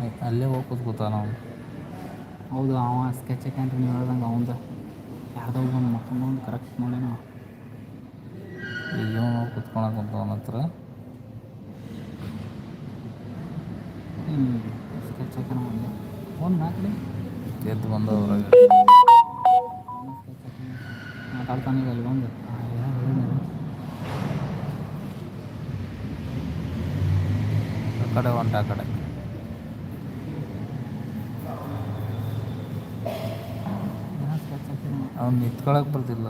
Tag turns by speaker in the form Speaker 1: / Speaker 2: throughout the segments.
Speaker 1: ಆಯ್ತು ಅಲ್ಲೇ ಹೋಗಿ ಕೂತ್ಕೋತಾನ ಅವನು
Speaker 2: ಹೌದು ಅವ ಸ್ಕೆಚ್ ಹಾಕ್ಯಾನ್ರಿ ನೀವು ಹೇಳ್ದಂಗೆ ಅವಂದ. ಯಾರ್ದೋ ಒಂದು ಮಕ್ಕಳು ಒಂದು ಕರೆಕ್ಟ್ ನೋಡಿ ನಾವು
Speaker 1: ಈಗ ಇವನು ಅಂತ ಅವನ ಹತ್ರ.
Speaker 2: ಸ್ಕೆಚ್ ಹಾಕ್ಯಾನ ಫೋನ್ ನಾಲ್ಕು
Speaker 1: ಎದ್ದು ಬಂದವ್ರಾಗ
Speaker 2: ಮಾತಾಡ್ತಾನೆ ಈಗ ಅಲ್ಲಿ ಬಂದು ಆ, ಏನೋ ಹೇಳಿದ್ನಲ್ಲ.
Speaker 1: ಆ ಕಡೆ ಹೊಂಟ ಆ ಕಡೆ. ಅವ್ನು ನಿಂತ್ಕೊಳಕ್ಕೆ ಬರ್ತಿಲ್ಲ.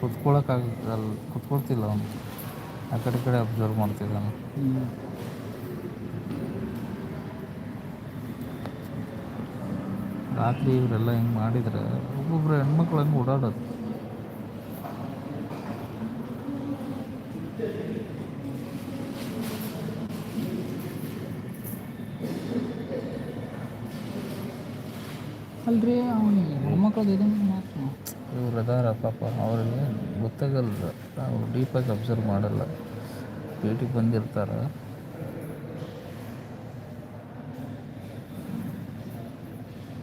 Speaker 1: ಕುತ್ಕೊಳಕ್ಕಾಗಲ್ಲ ಕುತ್ಕೊಳ್ತಿಲ್ಲ ಅವನು. ಆ ಕಡೆ ಕಡೆ ಅಬ್ಸರ್ವ್ ಮಾಡ್ತಿದ್ದಾನೆ ರಾತ್ರಿ ಇವರೆಲ್ಲ ಹಿಂಗೆ ಮಾಡಿದರೆ ಒಬ್ಬೊಬ್ರು ಹೆಣ್ಮಕ್ಳು ಹಂಗೆ ಓಡಾಡೋದು.
Speaker 2: ಅಲ್ರಿ ಅವನಿಗೆ ಮೊಮ್ಮಕ್ಕಳು ಇದನ್ನು ಮಾತ್ರ
Speaker 1: ಇವ್ರು ಅದಾರ ಪಾಪ ಅವರಿಗೆ ಗೊತ್ತಾಗಲ್ಲ ನಾವು ಡೀಪಾಗಿ ಅಬ್ಸರ್ವ್ ಮಾಡಲ್ಲ. ಪೇಟಿಗೆ ಬಂದಿರ್ತಾರೆ.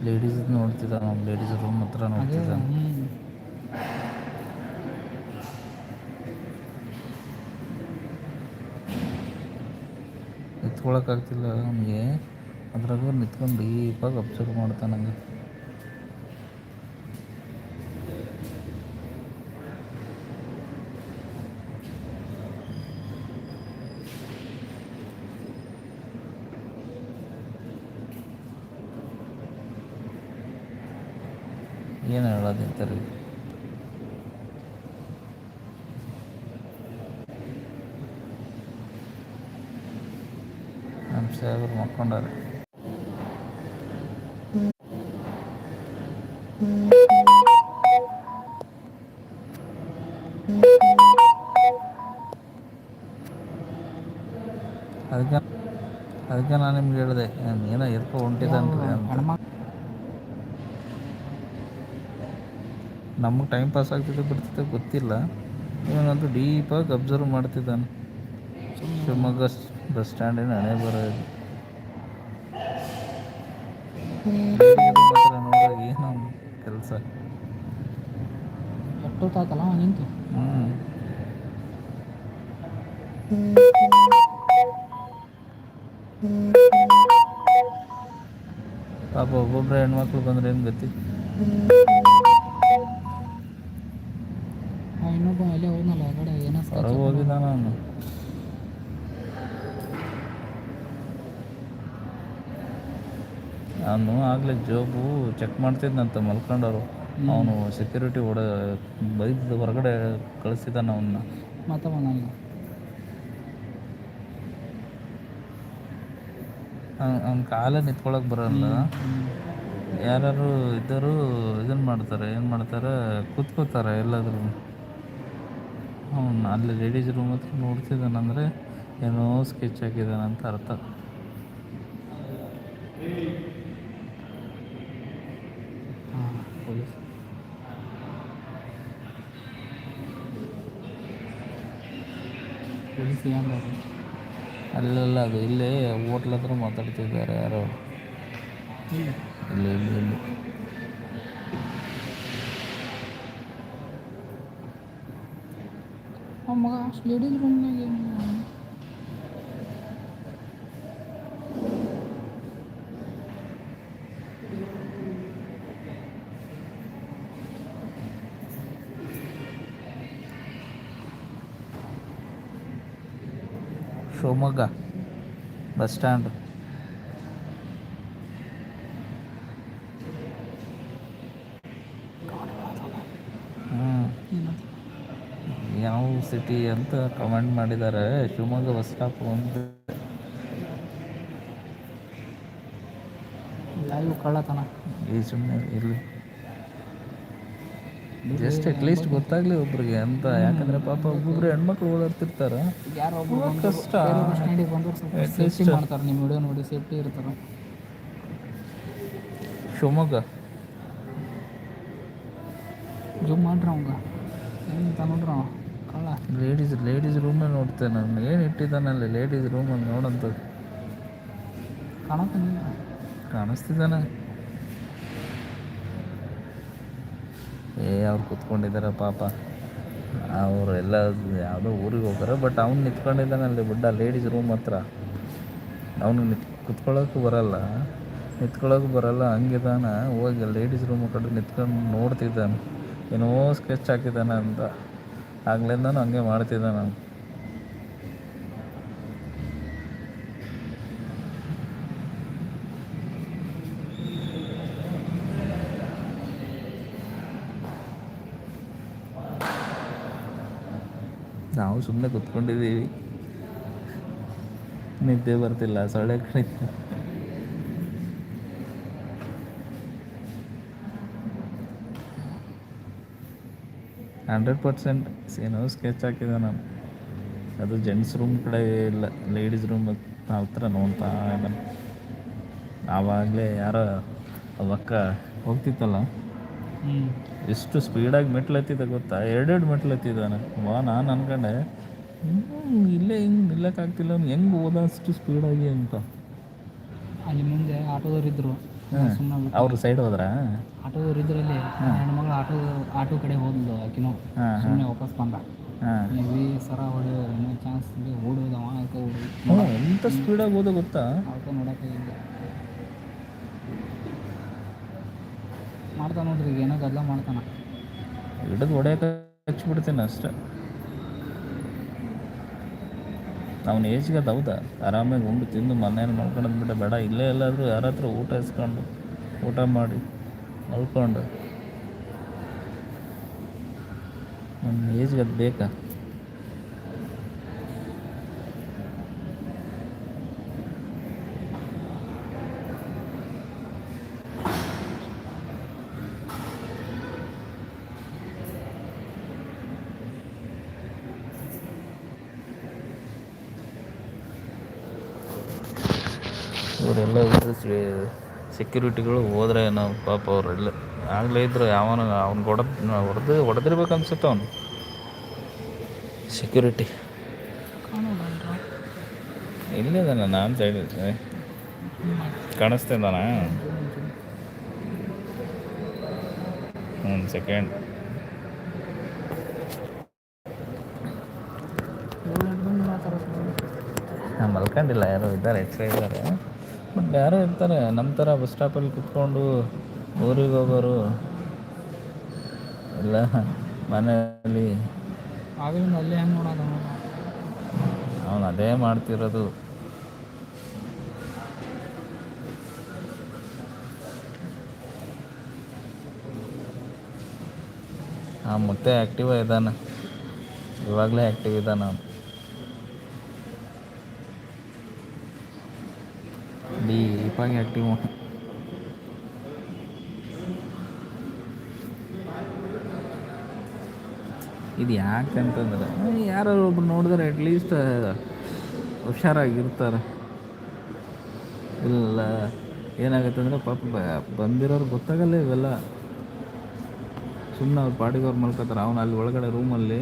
Speaker 1: ಲೇಡೀಸ್ ನೋಡ್ತಿದ್ದ ನಮ್ಮ ಲೇಡೀಸ್ ರೂಮ್ ಹತ್ರ
Speaker 2: ನೋಡ್ತಿದ್ದ.
Speaker 1: ನಿತ್ಕೊಳಕ್ಕಾಗ್ತಿಲ್ಲ ನಮಗೆ. ಅದ್ರಾಗ ನಿತ್ಕೊಂಡು ಡೀಪಾಗಿ ಅಬ್ಸರ್ವ್ ಮಾಡ್ತಾನಂಗೆ. ಏನು ಹೇಳೋದಿರ್ತಾರೆ ನಮ್ಮ ಸಾಹೇಬರು ಮಕ್ಕೊಂಡಾರೆ ಅದಕ್ಕೆ ಅದಕ್ಕೆ ನಾನು ನಿಮ್ಗೆ ಹೇಳಿದೆ ಏನೋ ಎದ್ಕೊ ಹೊಂಟಿದ್ದಾನ್ರಿ ಅಂತ ನಮಗೆ ಟೈಮ್ ಪಾಸ್ ಆಗ್ತಿದೆ ಬಿಡ್ತಿದೆ ಗೊತ್ತಿಲ್ಲ. ಇವನಂತೂ ಡೀಪಾಗಿ ಅಬ್ಸರ್ವ್ ಮಾಡ್ತಿದ್ದಾನೆ. ಶಿವಮೊಗ್ಗ ಬಸ್ ಸ್ಟ್ಯಾಂಡಿನ ಹಣೆ ಬರ ನೋಡೋ ಏನು ಕೆಲಸ.
Speaker 2: ನಿಂತು?
Speaker 1: ಹ್ಞೂ ಪಾಪ ಒಬ್ಬೊಬ್ಬರೇ ಹೆಣ್ಮಕ್ಳು ಬಂದ್ರೆ ಏನು ಗತಿ
Speaker 2: ಅವ ಇನ್ನೊಬ್ಬ ಅಲ್ಲೇ ಹೋದ್ನಲ್ಲ ಆ ಕಡೆ ಏನೋ sketch
Speaker 1: ಹೊರಗೆ. ಹೋಗಿದ್ದಾನ ಅವನು ಅವನು ಆಗಲೇ ಜಾಬು ಚೆಕ್ ಮಾಡ್ತಿದ್ನಂತ ಮಲ್ಕೊಂಡವರು. ಅವನು ಸೆಕ್ಯೂರಿಟಿ ಹೊಡ ಬೈದು ಹೊರಗಡೆ ಕಳಿಸಿದ್ದಾನ ಅವನ್ನ
Speaker 2: ಈಗ
Speaker 1: ಅವ್ನ ಕಾಲೇ ನಿಂತ್ಕೊಳಕ್ ಬರಲ್ಲ. ಯಾರು ಇದ್ದರು ಇದನ್ನ ಮಾಡ್ತಾರೆ ಏನು ಮಾಡ್ತಾರೆ? ಕೂತ್ಕೋತಾರೆ ಎಲ್ಲಾದ್ರೂ. ಅವನು ಅಲ್ಲಿ ಲೇಡೀಸ್ ರೂಮ್ ಹತ್ರ ನೋಡ್ತಿದ್ದಾನಂದರೆ ಏನೋ ಸ್ಕೆಚ್ ಅಂತ ಅರ್ಥ. ಅಲ್ಲೆಲ್ಲ ಅದು ಇಲ್ಲೇ ಹೋಟ್ಲ್ ಹತ್ರ ಮಾತಾಡ್ತಿದ್ದಾರೆ ಯಾರೋ. ಇಲ್ಲಿ ಇಲ್ಲಿ ಇಲ್ಲಿ.
Speaker 2: ಆ ಮಗ ಅಷ್ಟು ಲೇಡೀಸ್ ರೂಮ್ನಾಗ
Speaker 1: ಶಿವಮೊಗ್ಗ ಬಸ್ ಸ್ಟ್ಯಾಂಡ್ ಯಾವ ಸಿಟಿ ಅಂತ ಕಮೆಂಟ್ ಮಾಡಿದ್ದಾರೆ ಶಿವಮೊಗ್ಗ ಬಸ್ ಸ್ಟಾಪ್ ಒಂದು.
Speaker 2: ಕಳ್ಳತನ?
Speaker 1: ಈ ಸುಮ್ಮನೆ ಇರಲಿ. ಜಸ್ಟ್ ಅಟ್ಲೀಸ್ಟ್ ಗೊತ್ತಾಗ್ಲಿ ಒಬ್ರಿಗೆ ಅಂತ. ಯಾಕಂದ್ರೆ ಪಾಪ ಒಬ್ಬೊಬ್ರು ಹೆಣ್ಮಕ್ಳು ಓಡಾಡ್ತಿರ್ತಾರ. ಕಷ್ಟ.
Speaker 2: ಸೇಫ್ಟಿ ಮಾಡ್ತಾರೆ. ನಿಮ್ಮ ವಿಡಿಯೋ ನೋಡಿ ಸೇಫ್ಟಿ ಇರ್ತಾರೆ.
Speaker 1: ಶಿವಮೊಗ್ಗ.
Speaker 2: ಜೂಮ್ ಮಾಡ್ರಿ ಅವಂಗ. ಏನು ನೋಡ್ರಿ ಅವ? ಕಳ್ಳ
Speaker 1: ಲೇಡೀಸ್ ಲೇಡೀಸ್ ರೂಮೇ ನೋಡ್ತೇನೆ ನಾನು. ಏನು ಇಟ್ಟಿದ್ದಾನಲ್ಲಿ ಲೇಡೀಸ್ ರೂಮಲ್ಲಿ
Speaker 2: ನೋಡಂತ?
Speaker 1: ಕಾಣಿಸ್ತಿದ್ದಾನೆ. ಏ, ಅವ್ರು ಕೂತ್ಕೊಂಡಿದ್ದಾರೆ ಪಾಪ. ಅವರೆಲ್ಲ ಯಾವುದೋ ಊರಿಗೆ ಹೋಗ್ತಾರೆ ಬಟ್ ಅವ್ನು ನಿಂತ್ಕೊಂಡಿದ್ದಾನೆ ಅಲ್ಲಿ ಬಿಡ್ಡ ಲೇಡೀಸ್ ರೂಮ್ ಹತ್ರ. ಅವನು ನಿತ್ ಕುತ್ಕೊಳ್ಳೋಕ್ಕೂ ಬರಲ್ಲ. ನಿಂತ್ಕೊಳ್ಳೋಕ್ಕೂ ಬರಲ್ಲ, ಹಂಗಿದ್ದಾನೆ. ಹೋಗಿ ಲೇಡೀಸ್ ರೂಮ್ ಕಡೆ ನಿಂತ್ಕೊಂಡು ನೋಡ್ತಿದ್ದಾನೆ. ಏನೋ ಸ್ಕೆಚ್ ಹಾಕಿದ್ದಾನೆ ಅಂತ. ಆಗ್ಲಿಂದನೂ ಹಂಗೆ ಮಾಡ್ತಿದ್ದೆ ನಾನು. ನಾವು ಸುಮ್ಮನೆ ಕುತ್ಕೊಂಡಿದ್ದೀವಿ. ನಿದ್ದೆ ಬರ್ತಿಲ್ಲ ಸೊಳ್ಳೆ ಕಡಿತ ಹಂಡ್ರೆಡ್ ಪರ್ಸೆಂಟ್ ಏನೋ ಸ್ಕೆಚ್ ಹಾಕಿದೆ ನಾನು. ಅದು ಜೆಂಟ್ಸ್ ರೂಮ್ ಕಡೆ ಇಲ್ಲ ಲೇಡೀಸ್ ರೂಮ್ ಹತ್ರ ನೋಡ್ತಾ ಇದ್ದಾನೆ ಆವಾಗಲೇ ಯಾರೋ ಅವಕ್ಕ ಹೋಗ್ತಿತ್ತಲ್ಲ? ಎಷ್ಟು ಸ್ಪೀಡಾಗಿ ಮೆಟ್ಲು ಹತ್ತಿದ ಗೊತ್ತಾ? ಎರಡೆರಡು ಮೆಟ್ಲು ಎತ್ತಿದ್ದಾನೆ ವಾ ನಾನು ಅನ್ಕೊಂಡೆ ಹ್ಞೂ ಇಲ್ಲೇ ಹಿಂಗೆ ನಿಲ್ಲಕ್ಕಾಗ್ತಿಲ್ಲ ಅವ್ನು. ಹೆಂಗೆ ಹೋದ ಅಷ್ಟು ಸ್ಪೀಡಾಗಿ ಅಂತ.
Speaker 2: ಅಲ್ಲಿ ಮುಂದೆ ಆಟೋದವ್ರು ಇದ್ರು. ಸುಮ್ಮನೆ
Speaker 1: ಅವ್ರು ಸೈಡ್ ಹೋದ್ರಾ?
Speaker 2: ಆಟೋ ಇದ್ರಲ್ಲಿ ಹೆಣ್ಮಗಳು ಆಟೋ ಆಟೋ ಕಡೆ ಹೋದ್ಲು ಆಕಿನೋ. ಸುಮ್ಮನೆ ವಾಪಸ್ ಬಂದ. ಮೇಬಿ ಸರ ಹೊಡೆ ಇನ್ನೂ ಚಾನ್ಸ್ ಇದೆ ಓಡೋದವ ಅದಕ್ಕೆ ಓಡಿ
Speaker 1: ಹ್ಞೂ ಎಂಥ ಸ್ಪೀಡಾಗಿ ಹೋದ ಗೊತ್ತಾ?
Speaker 2: ಆಟೋ ನೋಡಕ್ಕೆ ಇಲ್ಲ ಮಾಡ್ತಾನ ನೋಡ್ರಿ ಈಗ ಏನೋ ಗದ್ದಲ ಮಾಡ್ತಾನ.
Speaker 1: ಹಿಡಿದು ಹೊಡೆಯಕ್ಕೆ ಹಚ್ಬಿಡ್ತೀನಿ ಅಷ್ಟೆ. ಅವನ ಏಜ್ಗೆ ಹೌದಾ? ಆರಾಮಾಗಿ ಉಂಡು, ತಿಂದು ಮನೇಲಿ ಮಲ್ಕೊಂಡು ಬಿಟ್ಟು ಬೇಡ, ಇಲ್ಲೇ ಎಲ್ಲಾದರೂ ಯಾರ ಹತ್ರ ಊಟ ಇಸ್ಕೊಂಡು, ಊಟ ಮಾಡಿ, ಮಲ್ಕೊಂಡು. ನನ್ನ ಏಜ್ಗೆ ಅದು ಬೇಕಾ? ಇವರೆಲ್ಲ ಇದ್ರೆ ಸೆಕ್ಯೂರಿಟಿಗಳು ಹೋದ್ರೆ ನಾವು ಪಾಪ ಅವರೆಲ್ಲ, ಆಗಲೇ ಇದ್ರು ಯಾವನ ಅವ್ನಿಗೆ ಹೊಡೆದ್ ಹೊಡೆದು, ಹೊಡೆದಿರ್ಬೇಕು ಅನ್ಸುತ್ತೆ ಅವನು. ಸೆಕ್ಯೂರಿಟಿ ಇಲ್ಲಿದ್ದಾನೆ ನಾನು ಸೈಡ್ ಕಾಣಿಸ್ತಿದ್ದಾನ ಒಂದು ಸೆಕೆಂಡ್ ಮಲ್ಕೊಂಡಿಲ್ಲ, ಯಾರೋ ಇದ್ದಾರೆ ಎಕ್ಸ್ಟ್ರಾ ಇದ್ದಾರೆ. ಬಟ್ ಯಾರೋ ಇರ್ತಾರೆ ನಮ್ಮ ಥರ ಬಸ್ ಸ್ಟಾಪಲ್ಲಿ ಕುತ್ಕೊಂಡು ಊರಿಗೆ ಹೋಗೋರು ಎಲ್ಲ ಮನೆಯಲ್ಲಿ
Speaker 2: ಅಲ್ಲೇ ಹೆಂಗೆ ನೋಡೋದು
Speaker 1: ಅವನು? ಅದೇ ಮಾಡ್ತಿರೋದು. ಆ ಮತ್ತೆ ಆ್ಯಕ್ಟಿವ್ ಇದ್ದಾನೆ. ಇವಾಗಲೇ ಆ್ಯಕ್ಟಿವ್ ಇದ್ದಾನೆ ಅವನು. ಡೀಪಾಗಿ ಆ್ಯಕ್ಟಿವ್ ಇದು ಯಾಕೆ ಅಂತಂದ್ರೆ ಯಾರು ಒಬ್ರು ನೋಡಿದ್ರೆ ಅಟ್ಲೀಸ್ಟ್ ಹುಷಾರಾಗಿರ್ತಾರೆ. ಇಲ್ಲ, ಏನಾಗುತ್ತೆ ಅಂದರೆ ಪಾಪ ಬಂದಿರೋರು ಗೊತ್ತಾಗಲ್ಲ ಇವೆಲ್ಲ. ಸುಮ್ಮನೆ ಅವ್ರು ಪಾಡಿಗೆ ಅವ್ರು ಮಲ್ಕೋತಾರೆ. ಅವನು ಅಲ್ಲಿ ಒಳಗಡೆ ರೂಮಲ್ಲಿ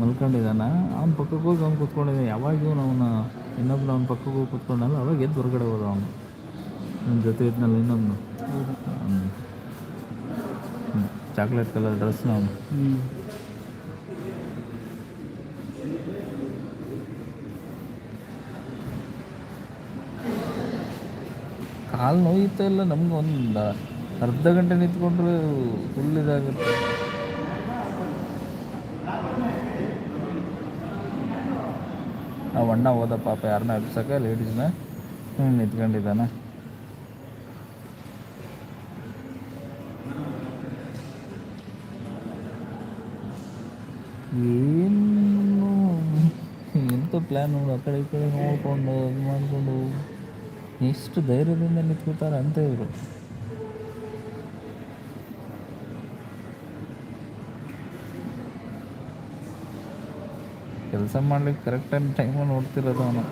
Speaker 1: ಮಲ್ಕೊಂಡಿದ್ದಾನೆ. ಅವ್ನ ಪಕ್ಕಕ್ಕೆ ಹೋಗಿ ಅವ್ನು ಕೂತ್ಕೊಂಡಿದ್ದಾನೆ. ಯಾವಾಗ ಇವನು ಅವನ ಇನ್ನೊಬ್ನು ಅವ್ನ ಪಕ್ಕಕ್ಕೆ ಹೋಗಿ ಕೂತ್ಕೊಂಡಲ್ಲ, ಅವಾಗ ಎದ್ದು ಹೊರಗಡೆ ಹೋದ ಅವನು. ನನ್ನ ಜೊತೆ ಇದ್ನಲ್ಲ ಇನ್ನೊಂದು ಚಾಕ್ಲೇಟ್ ಕಲರ್ ಡ್ರೆಸ್ನ ಅವನು. ಕಾಲು ನೋಯುತ್ತೆ ಇಲ್ಲ ನಮ್ಗೆ ಒಂದು ಅರ್ಧ ಗಂಟೆ ನಿಂತ್ಕೊಂಡ್ರೆ ಫುಲ್ ಇದಾಗುತ್ತೆ. ಆ ಅಣ್ಣ ಹೋದ ಪಾಪ ಯಾರನ್ನ ಎಬ್ಸಕ್ಕೆ ಲೇಡೀಸ್ನ ನಿಂತ್ಕೊಂಡಿದ್ದಾನೆ. ಏನು? ಎಂಥ ಪ್ಲ್ಯಾನ್ ನೋಡು, ಆ ಕಡೆ ಈ ಕಡೆ ನೋಡಿಕೊಂಡು, ಅದು ಮಾಡಿಕೊಂಡು. ಎಷ್ಟು ಧೈರ್ಯದಿಂದ ನಿಂತ್ಕೊಳ್ತಾರೆ ಅಂತ ಇವರು. ಕೆಲಸ ಮಾಡ್ಲಿಕ್ಕೆ ಕರೆಕ್ಟ್ ಟೈಮು ನೋಡ್ತಿರೋದು ಅವನು.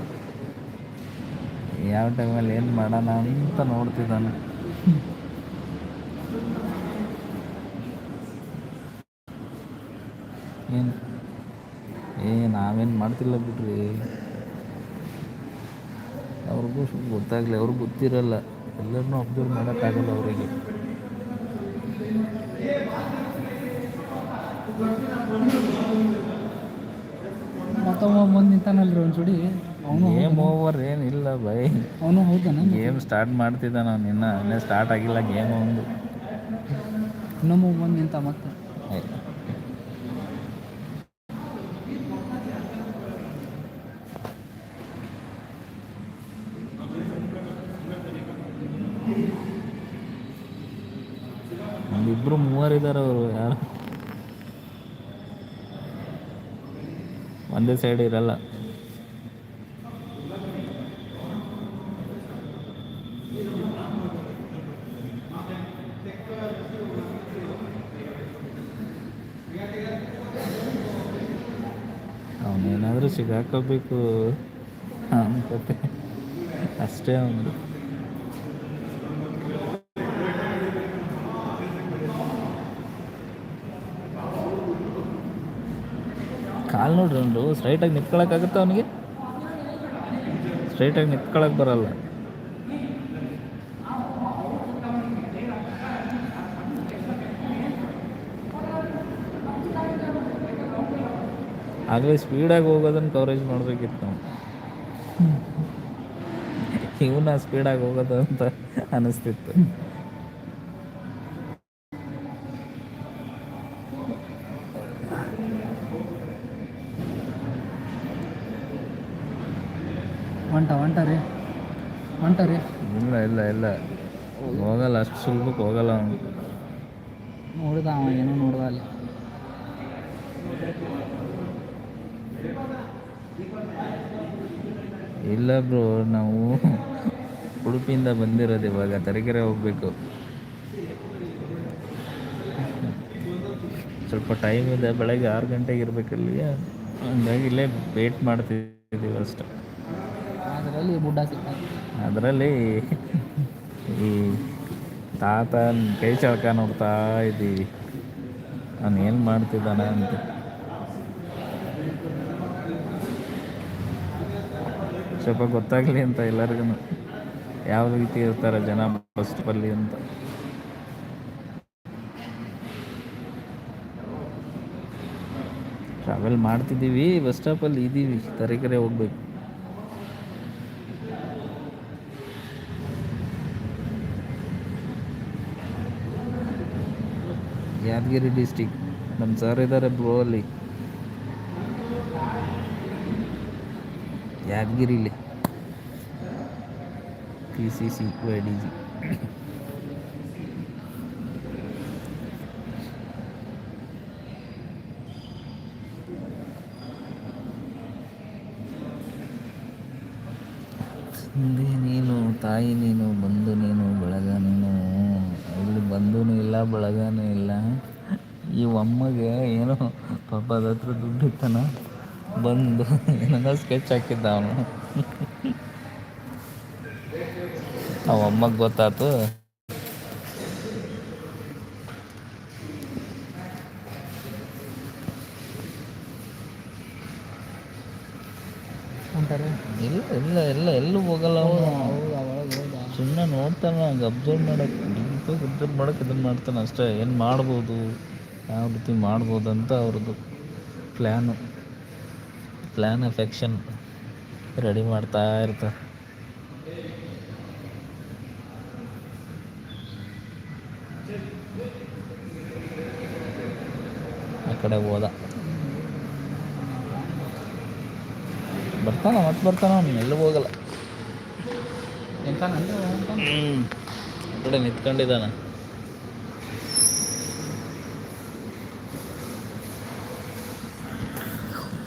Speaker 1: ಯಾವ ಟೈಮಲ್ಲಿ ಏನು ಮಾಡೋಣ ಅಂತ ನೋಡ್ತಿದ್ದಾನೆ. ಏನು? ಏ, ನಾವೇನು ಮಾಡ್ತಿಲ್ಲ ಬಿಡ್ರಿ. ಅವ್ರಿಗೂ ಸ್ವಲ್ಪ ಗೊತ್ತಾಗಲಿ, ಅವ್ರಿಗೆ ಗೊತ್ತಿರಲ್ಲ. ಎಲ್ಲರನ್ನೂ ಅಬ್ಸರ್ವ್ ಮಾಡೋಕ್ಕಾಗಲ್ಲ ಅವರಿಗೆ.
Speaker 2: ಮತ್ತವ ನಿಂತಾನಲ್ರಿ ಒಂದು ಜೋಡಿ ಅವನು
Speaker 1: ಗೇಮ್ ಓವರ್ ಏನಿಲ್ಲ ಬೈ.
Speaker 2: ಅವನು ಹೌದಾನ
Speaker 1: ಗೇಮ್ ಸ್ಟಾರ್ಟ್ ಮಾಡ್ತಿದ್ದ ನಾನು ಇನ್ನ ಇನ್ನೂ ಸ್ಟಾರ್ಟ್ ಆಗಿಲ್ಲ ಗೇಮ್ ಒಂದು.
Speaker 2: ಇನ್ನೊಮ್ಮೆ ಬಂದು ನಿಂತ ಮತ್ತೆ.
Speaker 1: ಒಂದಿಬ್ರು ಮೂವರಿದ್ದಾರೆ ಅವರು ಯಾರು ಒಂದೇ ಸೈಡ್ ಇರಲ್ಲ. ಅವನೇನಾದರೂ ಸಿಗಾಕೋಬೇಕು. ಅಷ್ಟೇ ಅವನು ಕಾಲು ನೋಡ್ರಿ ಒಂದು ಸ್ಟ್ರೈಟಾಗಿ ನಿಂತ್ಕೊಳಕ್ಕಾಗುತ್ತೆ ಅವನಿಗೆ? ಸ್ಟ್ರೈಟಾಗಿ ನಿಂತ್ಕೊಳಕ್ಕೆ ಬರಲ್ಲ. ಆಗಲೇ ಸ್ಪೀಡಾಗಿ ಹೋಗೋದನ್ನು ಕವರೇಜ್ ಮಾಡಬೇಕಿತ್ತು ನಾವು ಇವನ್ನ ಸ್ಪೀಡಾಗಿ ಹೋಗೋದು ಅಂತ ಅನಿಸ್ತಿತ್ತು
Speaker 2: ಹೊಂಟ ಹೊಂಟ ರೀ ಹೊಂಟ
Speaker 1: ಇಲ್ಲ ಇಲ್ಲ ಇಲ್ಲ. ಹೋಗಲ್ಲ ಅಷ್ಟು ಸುಲಭಕ್ಕೆ ಹೋಗಲ್ಲ ಅವನು.
Speaker 2: ನೋಡಿದ ಅವ ಏನೋ ನೋಡ್ದ ಅಲ್ಲಿ.
Speaker 1: ಇಲ್ಲ ಬ್ರೋ ನಾವು ಉಡುಪಿಯಿಂದ ಬಂದಿರೋದು ಇವಾಗ ತರೀಕೆರೆ ಹೋಗ್ಬೇಕು. ಸ್ವಲ್ಪ ಟೈಮ್ ಇದೆ ಬೆಳಗ್ಗೆ ಆರು ಗಂಟೆಗೆ ಇರಬೇಕಲ್ಲಿ ಹಂಗಾಗಿ ಇಲ್ಲೇ ವೇಟ್ ಮಾಡ್ತಿದ್ದೀವಿ ಅಷ್ಟೇ.
Speaker 2: ಅದರಲ್ಲಿ ಬುಡ್ಡ ಸಿಕ್ಕ
Speaker 1: ಅದರಲ್ಲಿ ಈ ತಾತ ಕೈ ಚಳಕ ನೋಡ್ತಾ ಇದ್ದೀವಿ. ಅವನು ಏನು ಮಾಡ್ತಿದ್ದಾನೆ ಅಂತ. ಸ್ವಲ್ಪ ಗೊತ್ತಾಗಲಿ ಅಂತ ಎಲ್ಲರಿಗೂ ಯಾವ ರೀತಿ ಇರ್ತಾರೆ ಜನ ಫಸ್ಟ್ ಸ್ಟಾಪಲ್ಲಿ ಅಂತ. ಟ್ರಾವೆಲ್ ಮಾಡ್ತಿದ್ದೀವಿ ಬಸ್ ಸ್ಟಾಪಲ್ಲಿ ಇದ್ದೀವಿ ತರೀಕೆರೆ ಹೋಗ್ಬೇಕು. ಯಾದಗಿರಿ ಡಿಸ್ಟಿಕ್ ನಮ್ಮ ಸರ್ ಇದ್ದಾರೆ ಬ್ರೋ ಅಲ್ಲಿ. ಯಾದಗಿರಿಲಿ. P C C Y D G ನೀನು, ತಾಯಿ ನೀನು ಬಂಧು ಪಾಪ ದುಡ್ಡು ಇತ್ತಾನ? ಬಂದು ಏನನ್ನ ಸ್ಕೆಚ್ ಹಾಕಿದ್ದ ಅವನು. ಅವ ಅಮ್ಮಗೆ ಗೊತ್ತಾಯ್ತು
Speaker 2: ಹೊಂಟಾರೆ
Speaker 1: ಇಲ್ಲ ಇಲ್ಲ ಇಲ್ಲ ಎಲ್ಲೂ ಹೋಗಲ್ಲ ಸುಮ್ಮನೆ ನೋಡ್ತಾನೆ ಹಂಗೆ ಅಬ್ಸರ್ವ್ ಮಾಡಕ್ಕೆ ಅಬ್ಸರ್ವ್ ಮಾಡಕ್ಕೆ ಇದನ್ನು ಮಾಡ್ತಾನೆ ಅಷ್ಟೇ. ಏನು ಮಾಡ್ಬೋದು? ಯಾವ ರೀತಿ ಮಾಡ್ಬೋದು ಅಂತ ಅವ್ರದ್ದು. ಪ್ಲ್ಯಾನು ಪ್ಲ್ಯಾನ್ ಎಫೆಕ್ಷನ್ ರೆಡಿ ಮಾಡ್ತಾ ಇರ್ತಾರೆ. ಆ ಕಡೆ ಹೋದ. ಬರ್ತಾನ ಮತ್ತೆ ಬರ್ತಾನ ಅವ್ನು ಎಲ್ಲೂ ಹೋಗಲ್ಲ. ಹ್ಞೂ. ಆ ಕಡೆ ನಿಂತ್ಕೊಂಡಿದ್ದಾನೆ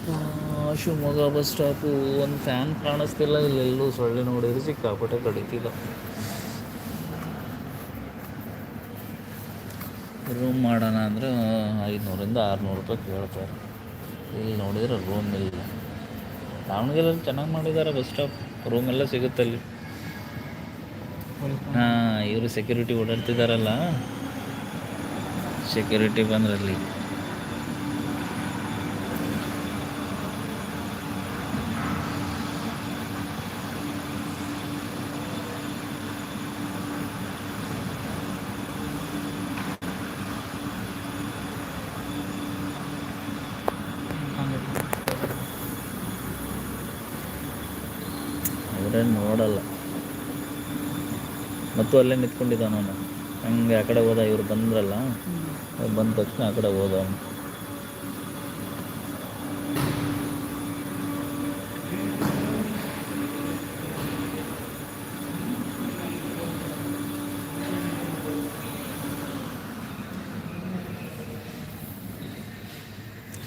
Speaker 1: ಆ, ಶಿವಮೊಗ್ಗ ಬಸ್ ಸ್ಟಾಪು, ಒಂದು ಫ್ಯಾನ್ ಕಾಣಿಸ್ತಿಲ್ಲ ಇಲ್ಲೆಲ್ಲೂ ಸೊಳ್ಳೆ ನೋಡಿದ್ರೆ ಸಿಕ್ಕಾಪಟ್ಟೆ ಕಡಿತಿಲ್ಲ. ರೂಮ್ ಮಾಡೋಣ ಅಂದರೆ ಐದುನೂರಿಂದ ಆರುನೂರು ರೂಪಾಯಿ ಕೇಳ್ತಾರೆ. ಇಲ್ಲಿ ನೋಡಿದರೆ ರೂಮ್ ಇಲ್ಲ. ದಾವಣಗೆರೆಯಲ್ಲಿ ಚೆನ್ನಾಗಿ ಮಾಡಿದ್ದಾರೆ ಬಸ್ ಸ್ಟಾಪ್. ರೂಮ್ ಎಲ್ಲ ಸಿಗುತ್ತೆ ಅಲ್ಲಿ. ಹಾಂ, ಇವರು ಸೆಕ್ಯೂರಿಟಿ ಓಡಾಡ್ತಿದ್ದಾರಲ್ಲ ಸೆಕ್ಯೂರಿಟಿ ಬಂದ್ರಲ್ಲಿ. ಮತ್ತು ಅಲ್ಲೇ ನಿಂತ್ಕೊಂಡಿದ್ದಾನ ಅವನು. ಹಂಗೆ ಆ ಕಡೆ ಹೋದ, ಇವ್ರು ಬಂದ್ರಲ್ಲ ಬಂದ ತಕ್ಷಣ ಆ ಕಡೆ ಹೋದ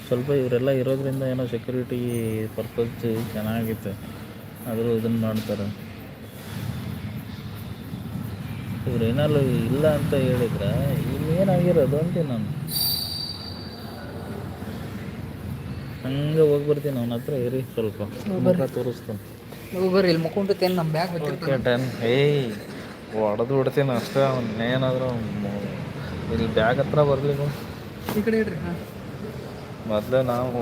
Speaker 1: ಸ್ವಲ್ಪ ಇವರೆಲ್ಲ ಇರೋದ್ರಿಂದ ಏನೋ ಸೆಕ್ಯೂರಿಟಿ ಪರ್ಪಸ್ ಚೆನ್ನಾಗಿತ್ತು. ಆದರೂ ಇದನ್ನು ಮಾಡ್ತಾರೆ. ಏನಾದ್ರು ಇಲ್ಲ ಅಂತ ಹೇಳಿದ್ರೆ ಇನ್ನೇನಾಗಿರೋದು ಅಂತೀನಿ ನಾನು. ಹಂಗೆ ಹೋಗಿ ಬರ್ತೀನಿ ಅವನ ಹತ್ರ ಇರಿ ಸ್ವಲ್ಪ. ತೋರಿಸ್ತಾನೆ.
Speaker 2: ಬರ್ರಿ ಇಲ್ಲಿ ಮುಕ್ಕೊಂಡಿರ್ತೇನೆ ನಮ್ಮ ಬ್ಯಾಗ್
Speaker 1: ಡನ್ ಏಯ್ ಹೊಡೆದು ಬಿಡ್ತೀನಿ ಅಷ್ಟೇ ಅವನ್ನೇನಾದರೂ ಇಲ್ಲಿ ಬ್ಯಾಗ್ ಹತ್ರ ಬರಲಿ
Speaker 2: ಈ ಕಡೆ ಇಡ್ರಿ ಹಾಂ.
Speaker 1: ಮೊದಲು ನಾವು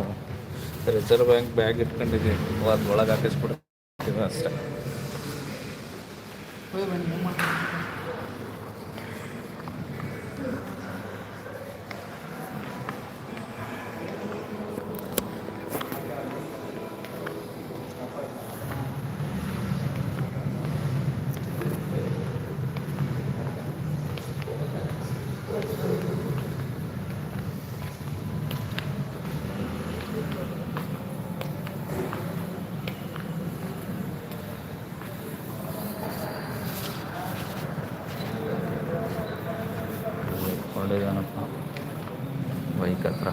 Speaker 1: ರಿಸರ್ವ್ ಬ್ಯಾಂಕ್ ಬ್ಯಾಗ್ ಇಟ್ಕೊಂಡಿದ್ದೀವಿ ಅದ್ರೊಳಗೆ ಒಳಗೆ ಹಾಕಿಸ್ಬಿಡ್ತೀವಿ ಅಷ್ಟೇ.
Speaker 2: ಹೋಗಿ ಬನ್ನಿ ಅಮ್ಮ.
Speaker 1: ಕೊಂಡಿದ್ದಾನಪ್ಪ ಬೈಕ್ ಹತ್ರ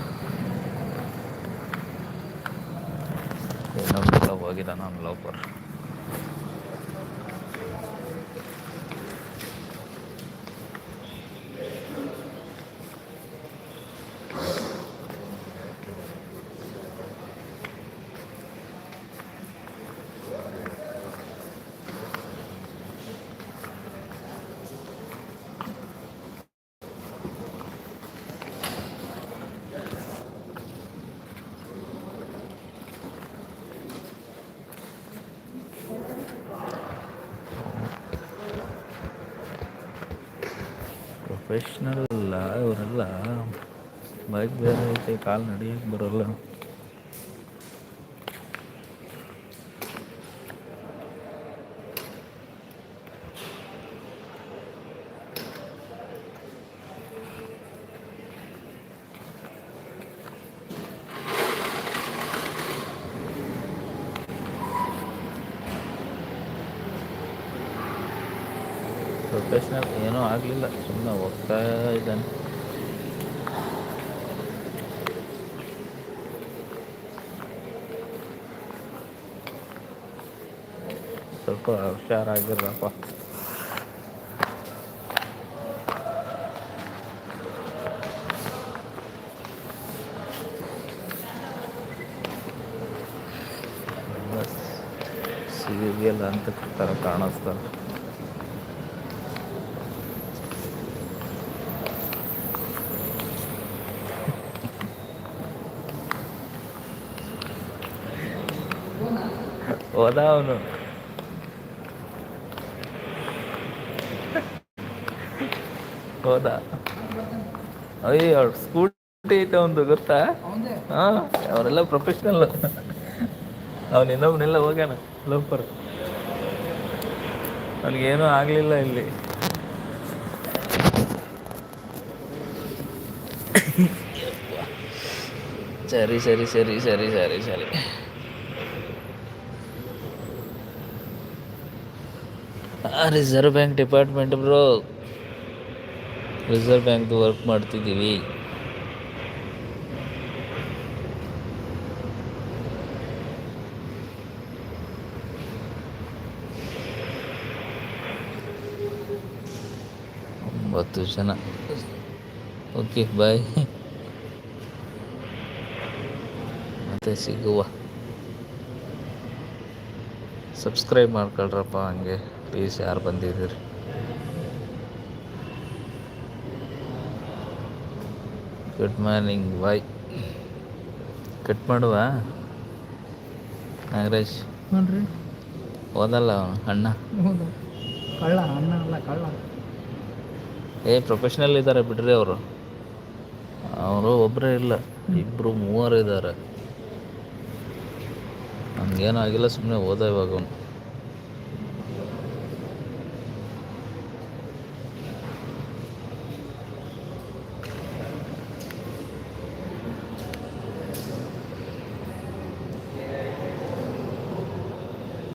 Speaker 1: ಪ್ರೊಫೆಷ್ನಲ್ ಅಲ್ಲ ಇವರೆಲ್ಲ ಬೈಕ್ ಬೇರೆ ಐತೆ ಕಾಲು ನಡಿಯಕ್ಕೆ ಬರೋಲ್ಲ. ಪ್ರೊಫೆಷ್ನಲ್ ಏನೂ ಆಗಲಿಲ್ಲ ಸುಮ್ಮನೆ ಹೋಗ್ತಾ ಇದ್ದಾನೆ. ಸ್ವಲ್ಪ ಹುಷಾರಾಗಿರಪ್ಪ. ಸೀರಿಯಲ್ ಅಂತ ಥರ ಕಾಣಿಸ್ತಾರೆ ಹೋದ ಅವನು ಹೋದ. ಅಯ್ಯೋ ಸ್ಕೂಟಿ ಐತೆ ಒಂದು ಗೊತ್ತಾ? ಹಾ ಅವರೆಲ್ಲ ಪ್ರೊಫೆಷನಲ್ ಅವನು ಇನ್ನೊಬ್ನೆಲ್ಲ ಹೋಗ್ಯಾನ ಲೋಪರ್. ಅವನಿಗೇನೂ ಆಗಲಿಲ್ಲ ಇಲ್ಲಿ. ಸರಿ ಸರಿ ಸರಿ ಸರಿ ಸರಿ ಸರಿ. Reserve bank department bro reserve ಬ್ಯಾಂಕ್ದು ವರ್ಕ್ ಮಾಡ್ತಿದ್ದೀವಿ ಒಂಬತ್ತು ಜನ ಓಕೆ ಬಾಯ್ ಮತ್ತೆ ಸಿಗುವ ಸಬ್ಸ್ಕ್ರೈಬ್ ಮಾಡ್ಕೊಳ್ರಪ್ಪ ಹಂಗೆ ಪ್ಲೀಸ್ ಯಾರು ಬಂದಿದ್ದೀರಿ? ಗುಡ್ ಮಾರ್ನಿಂಗ್ ಬಾಯ್ ಕಟ್ ಮಾಡುವ? ನಾಗರಾಜ್.
Speaker 2: ನೋಡ್ರಿ.
Speaker 1: ಓದಲ್ಲ ಅಣ್ಣ?
Speaker 2: ಕಳ್ಳ ಅಣ್ಣ ಅಲ್ಲ ಕಳ್ಳ.
Speaker 1: ಏ ಪ್ರೊಫೆಷನಲ್ ಇದ್ದಾರೆ ಬಿಡ್ರಿ ಅವರು. ಅವರು ಒಬ್ಬರೇ ಇಲ್ಲ ಇಬ್ಬರು ಮೂವರು ಇದ್ದಾರೆ ನನಗೇನು ಆಗಿಲ್ಲ ಸುಮ್ಮನೆ ಓದ ಇವಾಗ ಅವ್ನು.